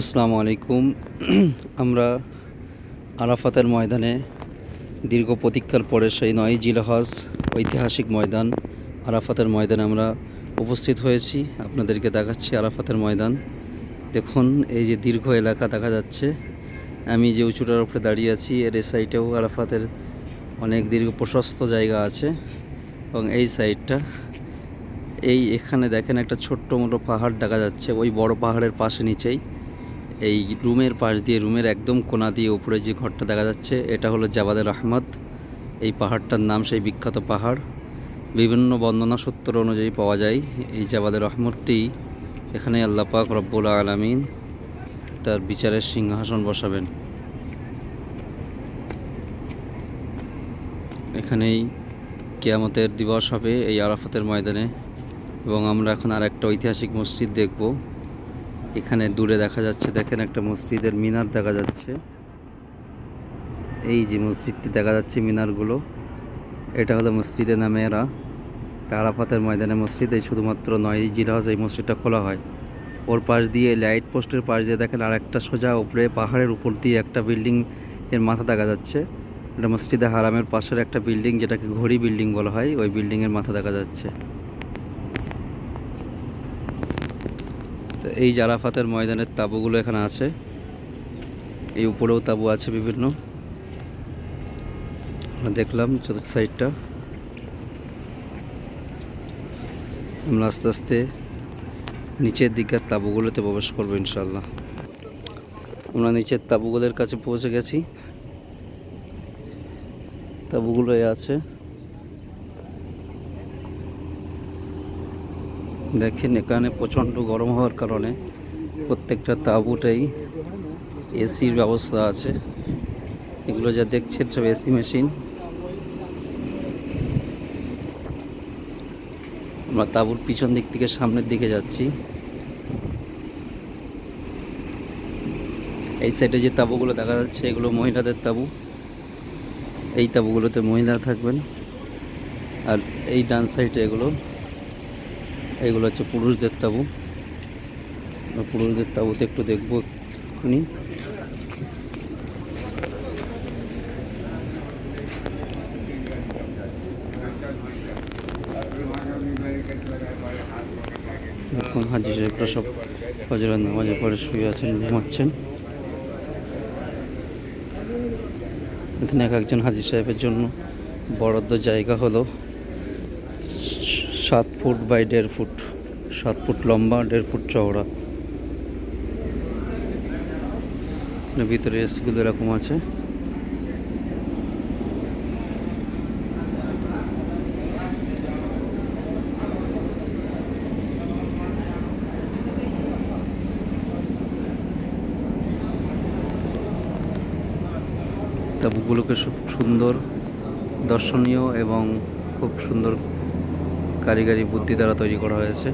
আসসালামু আলাইকুম। আমরা আরাফাতের ময়দানে দীর্ঘ প্রতীক্ষার পরে সেই নয় জিলহজ ঐতিহাসিক ময়দান, আরাফাতের ময়দানে আমরা উপস্থিত হয়েছি। আপনাদেরকে দেখাচ্ছি আরাফাতের ময়দান। দেখুন, এই যে দীর্ঘ এলাকা দেখা যাচ্ছে। আমি যে উঁচুটার উপরে দাঁড়িয়ে আছি, এর এই সাইডেও আরাফাতের অনেক দীর্ঘ প্রশস্ত জায়গা আছে। এবং এই সাইডটা এই এখানে দেখেন একটা ছোট্ট মোটো পাহাড় দেখা যাচ্ছে। ওই বড় পাহাড়ের পাশে নিচেই। এই রুমের পাশ দিয়ে, রুমের একদম কোনা দিয়ে উপরে যে ঘরটা দেখা যাচ্ছে, এটা হলো জাবাদের রহমত। এই পাহাড়টার নাম সেই বিখ্যাত পাহাড়। বিভিন্ন বর্ণনা সূত্র অনুযায়ী পাওয়া যায় এই জাবাদের রহমতটি। এখানে আল্লাহ পাক রব্বুল আলমিন তার বিচারের সিংহাসন বসাবেন। এখানেই কেয়ামতের দিবস হবে এই আরাফাতের ময়দানে। এবং আমরা এখন আর একটা ঐতিহাসিক মসজিদ দেখব। এখানে দূরে দেখা যাচ্ছে, দেখেন একটা মসজিদের মিনার দেখা যাচ্ছে। এই যে মসজিদটি দেখা যাচ্ছে মিনারগুলো, এটা হলো মসজিদে নামেরা। আরাফাতের ময়দানে মসজিদ, এই শুধুমাত্র নয় জিরহজ এই মসজিদটা খোলা হয়। ওর পাশ দিয়ে লাইট পোস্টের পাশ দিয়ে দেখেন আর একটা সোজা উপরে পাহাড়ের উপর দিয়ে একটা বিল্ডিং এর মাথা দেখা যাচ্ছে। এটা মসজিদে হারামের পাশের একটা বিল্ডিং, যেটাকে ঘড়ি বিল্ডিং বলা হয়, ওই বিল্ডিংয়ের মাথা দেখা যাচ্ছে। তো এই জারাফাতের ময়দানের তাঁবুগুলো এখানে আছে। এই উপরেও তাঁবু আছে বিভিন্ন। দেখলাম চতুর্থ সাইডটা। আমরা আস্তে আস্তে নিচের দিকের তাঁবুগুলোতে প্রবেশ করব ইনশাল্লাহ আমরা নিচের তাঁবুগুলোর কাছে পৌঁছে গেছি। তাঁবুগুলো এ আছে। দেখেন, এখানে প্রচণ্ড গরম হওয়ার কারণে প্রত্যেকটা তাঁবুটাই এসির ব্যবস্থা আছে। এগুলো যা দেখছেন সব এসি মেশিন। আমরা তাঁবুর পিছন দিক থেকে সামনের দিকে যাচ্ছি। এই সাইডে যে তাঁবুগুলো দেখা যাচ্ছে, এগুলো মহিলাদের তাঁবু। এই তাঁবুগুলোতে মহিলা থাকবেন। আর এই ডান সাইডে এগুলো এইগুলো হচ্ছে পুরুষদের তাবু। পুরুষদের তাবুতে একটু দেখব এক্ষুনি। দেখুন হাজি সাহেবরা সব হজরত নামাজের পরে শুয়ে আছেন, ঘুমাচ্ছেন। এখানে এক একজন হাজি সাহেবের জন্য বরাদ্দ জায়গা হলো। সাত ফুট বাই দেড় ফুট, সাত ফুট লম্বা, দেড় ফুট চওড়া। ভিতরে এসিগুলো এরকম আছে। তাবুগুলোকে খুব সুন্দর দর্শনীয় এবং খুব সুন্দর কারিগরি বুদ্ধি দ্বারা তৈরি করা হয়েছে।